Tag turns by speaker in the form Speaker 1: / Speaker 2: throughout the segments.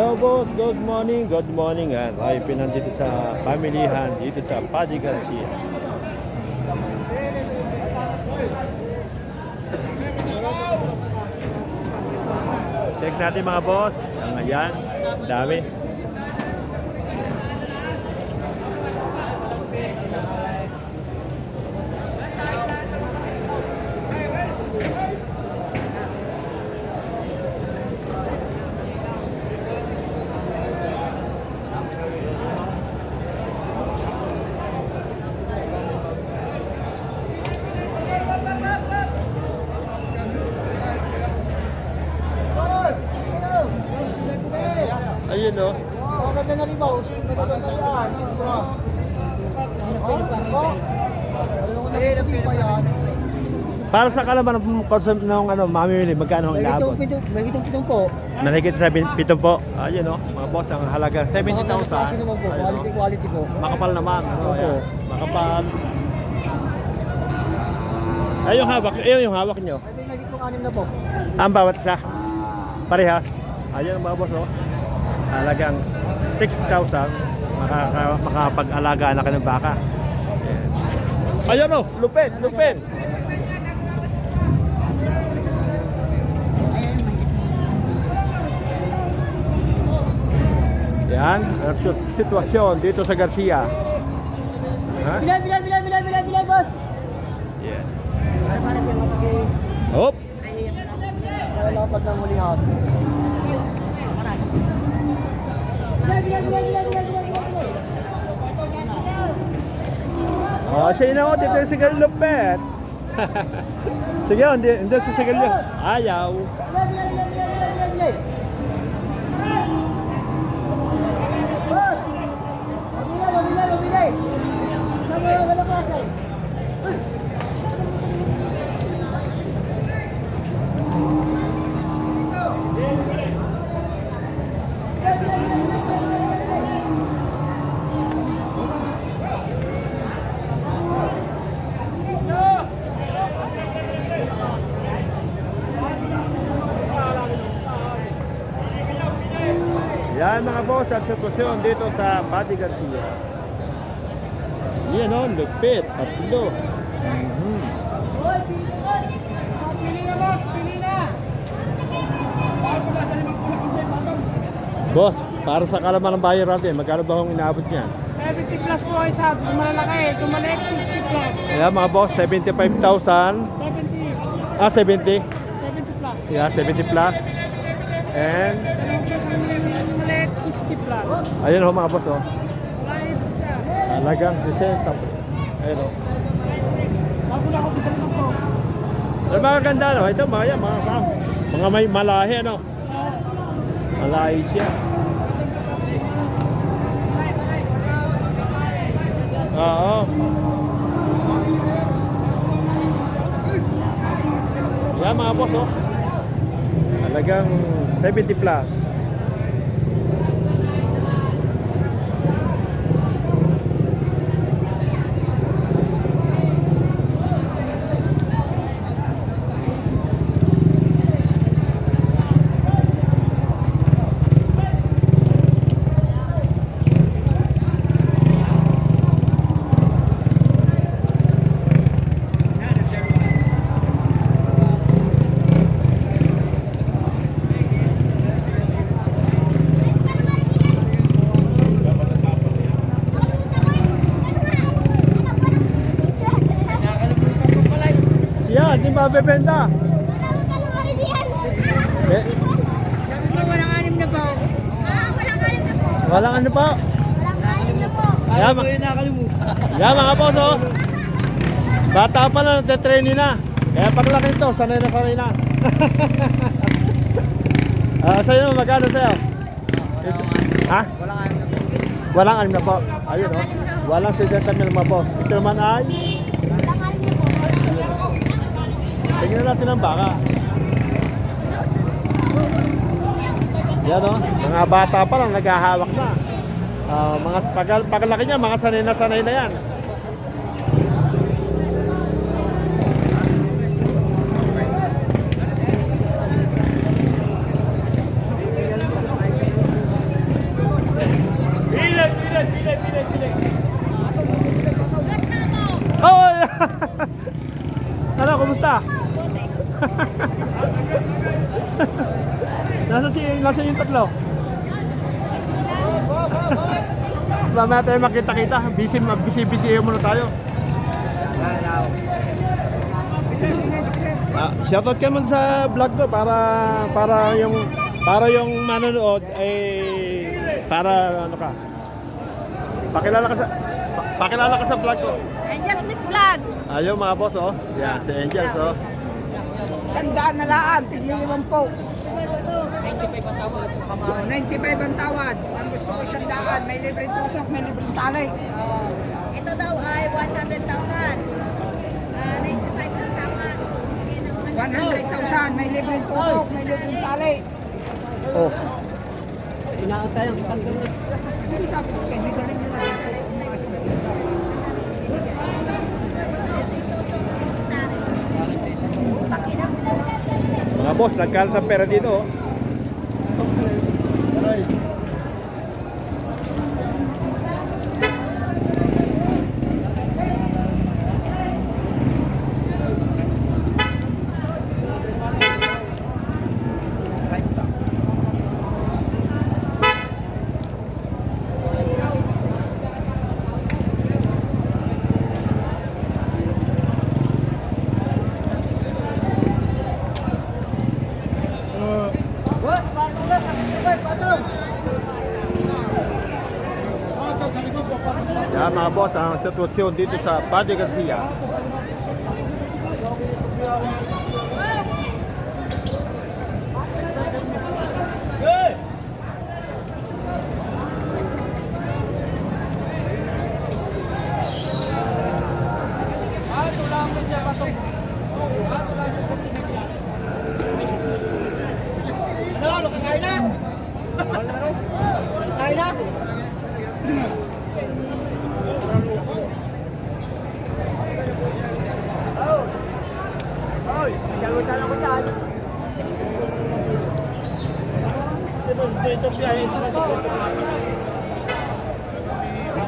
Speaker 1: Hello boss, good morning, good morning. Yan, tayo pinandito sa pamilihan dito sa Paddy Garcia. Check natin mga boss. Ang ayan, dami. Ayun oh.
Speaker 2: Ang ganda na rin ba? Maganda na yan. Mahirap pa yan.
Speaker 1: Para sa kalaman ng konsum ng ano, mamimili, magkano ang inaabot?
Speaker 2: kitong pitong, pitong po.
Speaker 1: Nakikita sa bin- pito po. Ayun oh, mga boss, ang halaga
Speaker 2: Mga klase
Speaker 1: 70,000.
Speaker 2: naman po. Quality,
Speaker 1: oh.
Speaker 2: quality po.
Speaker 1: Makapal naman. Ano,
Speaker 2: Opo.
Speaker 1: Makapal. Ay, yung hawak. Ayun yung hawak nyo.
Speaker 2: Ay, may kitong anim na po.
Speaker 1: Ang bawat isa. Parehas. Ayun ang mga boss, oh. Halagang 6,000. Makaka, makapag-alaga na ka ng baka. Ayan. Ayun oh, lupit, lupit. Yan, ang sit- sitwasyon dito sa Garcia. Ha?
Speaker 2: Bilay, bilay, bilay, bilay, bilay, boss!
Speaker 1: Yeah. Hop!
Speaker 2: Ng.
Speaker 1: Oh, siya na dito yung sigarilyo lupet. Sige, hindi, hindi sa sigarilyo. Ayaw.
Speaker 2: Bilay, bilay, bilay, bilay, bilay, bilay, bilay. Boss! Mabilay, mabilay, mabilay. Sama lang ka na pasay.
Speaker 1: Yan mga boss, ang sitwasyon dito sa Pati Garcia. Yan o, lupit, tatlo. Mhm.
Speaker 2: Pili, boss!
Speaker 1: Para sa kalaman ng buyer natin, magkano ba ang inaabot niyan?
Speaker 3: 70 plus po ay sa malalaki, kumalik 60 plus.
Speaker 1: Ayan mga boss, 75,000.
Speaker 3: 70,
Speaker 1: Ah, 70.
Speaker 3: 70 plus.
Speaker 1: Yeah, 70 plus. And, ayun ho mga boss oh. Halagang 60. Ayun oh. Ano mga ganda no? Ito mga yan, mga kam. Mga may malahi ano. Malahi siya. Oo. Yan mga boss oh. Halagang 70 plus. Mabebenta. Eh,
Speaker 3: Walang anim na po.
Speaker 1: walang ano pa. Yan, ma- yan mga boss oh. Bata pa na, nagte-training na. Kaya paglaki nito, sanay na sanay na. Ah, sa'yo, magkano sa'yo? Ha? Walang anim na po. Ayun oh. Walang 60 mil mga boss. Ito naman ay, Lagyan na natin ng baka. Yan o. Mga bata pa lang, naghahawak na. Uh, mga pag, paglaki niya, mga sanay na sanay na yan. Bilay, bilay, bilay, bilay, bilay. Tatlo? Mamaya tayo makita-kita. Busy, busy, busy muna tayo. Ah, shoutout ka man sa vlog ko para para yung para yung manonood ay para ano ka. Pakilala ka sa pa- pakilala ka sa vlog ko.
Speaker 4: Angels Mix Vlog.
Speaker 1: Ayaw mga boss oh. Yan si Angels oh.
Speaker 2: Sandaan na laan, tigli limang po. 95 ang tawad. 95 ang tawad. Ang gusto ko sandaan, may libreng tusok, may libreng tali.
Speaker 4: Ito daw ay 100,000. Ah, 95 ang tawad. Bigay ng
Speaker 2: 100,000, may libreng tusok, may libreng tali.
Speaker 1: Oh.
Speaker 2: Hindi sabi ko sa inyo, galing nyo na dito.
Speaker 1: Mga boss, nagkalat ng pera dito oh. Yan mga boss, ang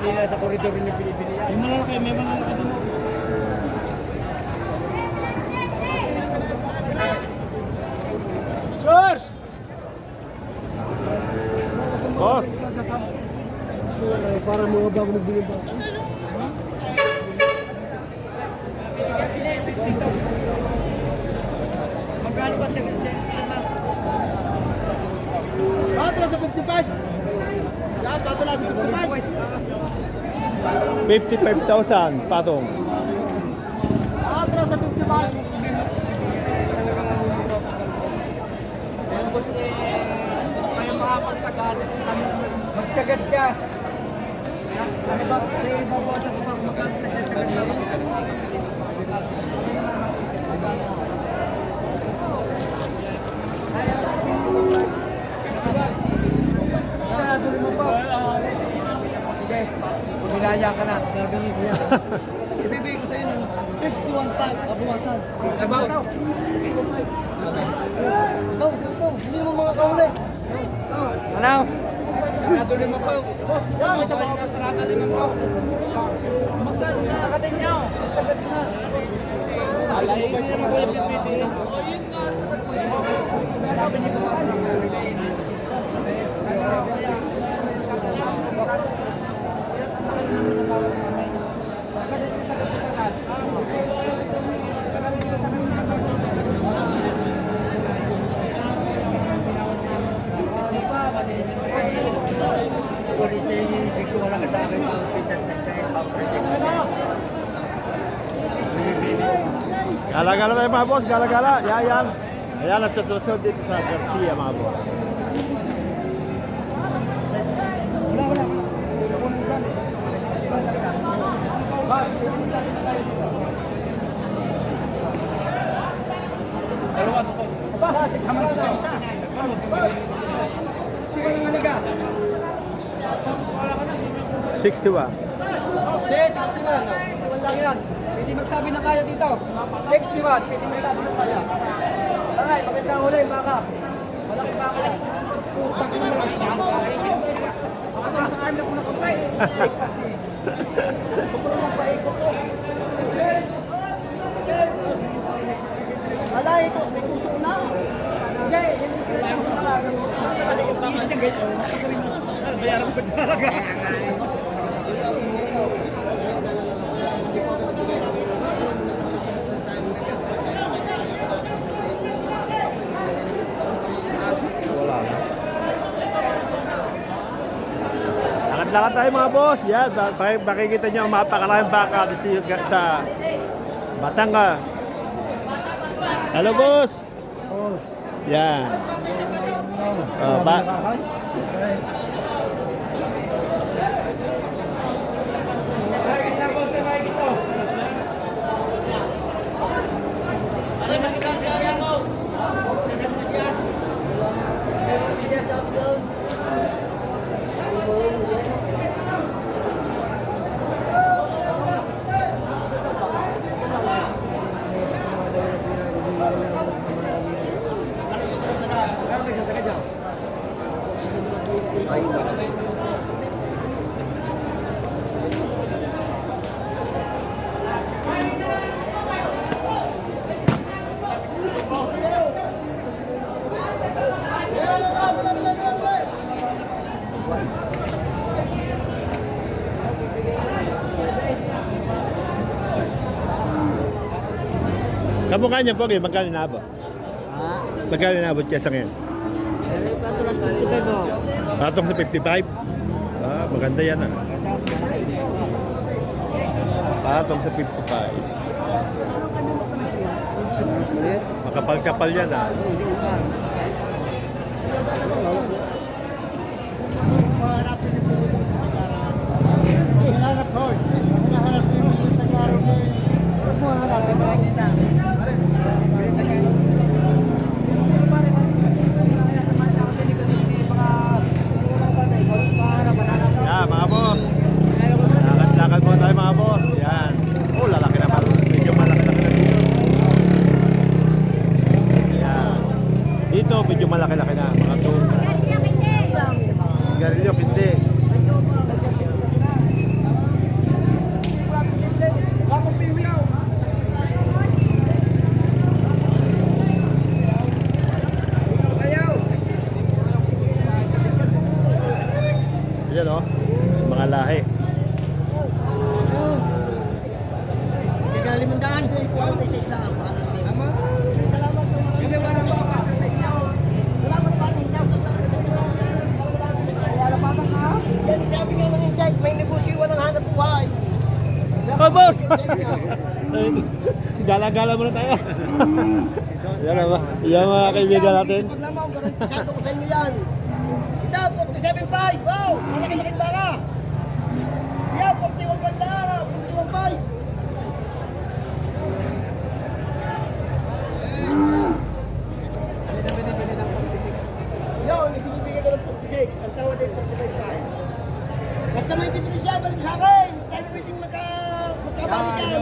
Speaker 1: dito sa Padre Garcia. Boss!
Speaker 2: Para mga bago nagbili ba? Magkano ba sa Tatala sa 55! Yan, tatala sa 55!
Speaker 1: 55,000 patong.
Speaker 2: Tatala sa 55! Magsagad ka! Ano ba? May babawasan ko pa magkano sa sagad ka? Sige, pumilaya ka na. Gagawin ko yan. Ibibigay ko sa'yo ng 51 tag, abuwasan. Sabaw! Ito, ito, hindi mo mga kauli. Ano? Sarado lima pa. Boss, yan, ito ba? Sarado lima pa. Magkano na? Nakating niyo. Sagat na. Alay ko na ko yung pipili.
Speaker 1: Gala-gala tayo mga boss, gala-gala. Yan, yan. Ayan sitwasyon dito sa Garcia mga boss. Sixty-one.
Speaker 2: Sige, 61. no? 61 lang yan. Magsabi ng kaya dito. 61. Pwede magsabi ng kaya. Alay, magandang huli, baka. Malaking baka yan. Baka tayo sa kanya po nakaplay. Sobrang magpaikot ko. Alay, ito, may kuso na. Hindi, hindi ko lang sa
Speaker 1: Wala Lakad-lakad tayo mga boss. Yan, ba- makikita nyo ang mapakaraming baka dito sa- Batangas. Hello boss. Yan. Oh, ba Kamukha niya po, eh, magkano inabot?
Speaker 4: Ah,
Speaker 1: Magkano inabot kaya sa ngayon?
Speaker 4: pero pa ito lang 55 mo.
Speaker 1: Patong sa 55? Ah, maganda yan ah. Patong sa 55. Makapal-kapal yan ah. Yan, mga boss. Lakad-lakad muna tayo mga boss. Yan. Oh, lalaki naman. Medyo malaki-laki na dito. Yan. Dito, medyo malaki-laki na. Mga to. Garilyo, hindi. Yan o. Mga lahi.
Speaker 4: Limandaan.
Speaker 2: Yan, sabi nga ng inside, may negosyo ng hanap buhay.
Speaker 1: Oh, boss! Gala-gala muna tayo. yan ang yan mga kaibigan natin.
Speaker 2: Pag lamang, garantisado ko sa inyo yan. Ito, 47.5. Wow, malaki-laki bara. Yeah, 41.5 lang. 41.5. Yun, ibinibigay ko ng 46. Ang tawad ay 45.5. Basta may diferensya, balik sa akin. Tayo pwedeng magka, magkabalikan.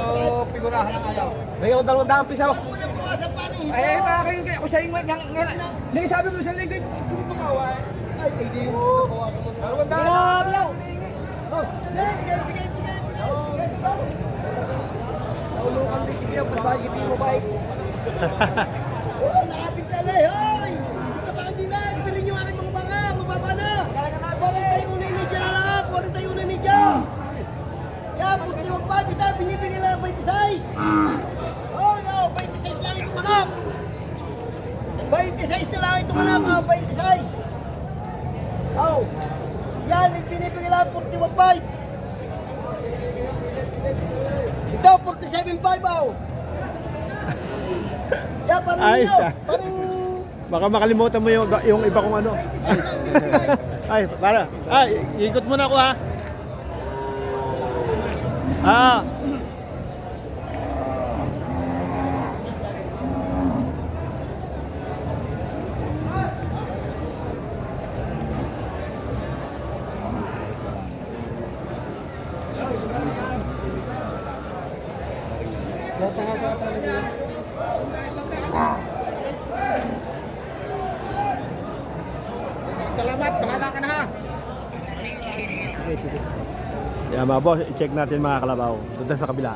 Speaker 3: Ako dalawang daan pisaw.
Speaker 2: Huwag mo nang bawasan pa ng
Speaker 3: Ay,
Speaker 2: isa.
Speaker 3: baka kayo ako sa inyo nga nga. Hindi sabi mo sa lingkod, sa sunod mo kawa.
Speaker 2: Ay, ay, di mo bawasan mo.
Speaker 3: Dalawang daan.
Speaker 2: Bigay, bigay, bigay, bigay. Naulukan din si Pia, pag-budget mo bike. Oh, nakapit na na, hoy! Dito ka hindi na, bilhin nyo aking mga banga, mababa na. 41 na media na lang, 41 na media. Kaya, puti mo pa, bita, binibigyan na ng 26. Oh, no, 26 lang itong manap. 26 na lang itong manap, ah, 26. Oh, yan, binibigyan lang 41.5. Ito, 47.5 oh. Yeah, parang
Speaker 1: Ay, siya.
Speaker 2: parang
Speaker 1: Baka makalimutan mo yung, yung iba kong ano.
Speaker 2: 26 lang.
Speaker 1: Ay, para. Ay, ikot muna ako ha. Ah. mga boss, i-check natin mga kalabaw. Doon sa kabila.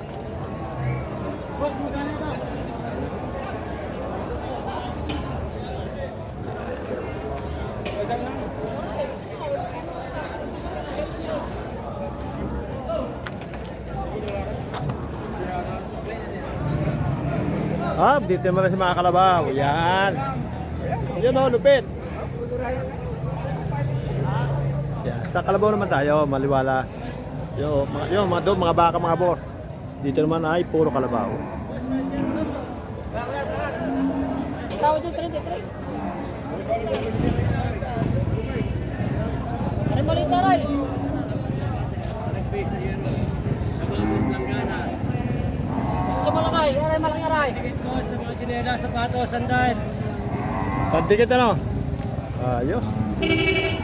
Speaker 1: Ah, dito mo na si mga kalabaw. Yan. Yan o, oh, lupit. Yan. Sa kalabaw naman tayo, maliwalas. Yo, mga, yo, mga doon, mga baka, mga boss. Dito naman ay puro kalabaw.
Speaker 3: Tawad yung 33. Ay, mali taray. Sa malakay, aray malaki aray.
Speaker 1: Pantikit ano? Ayos.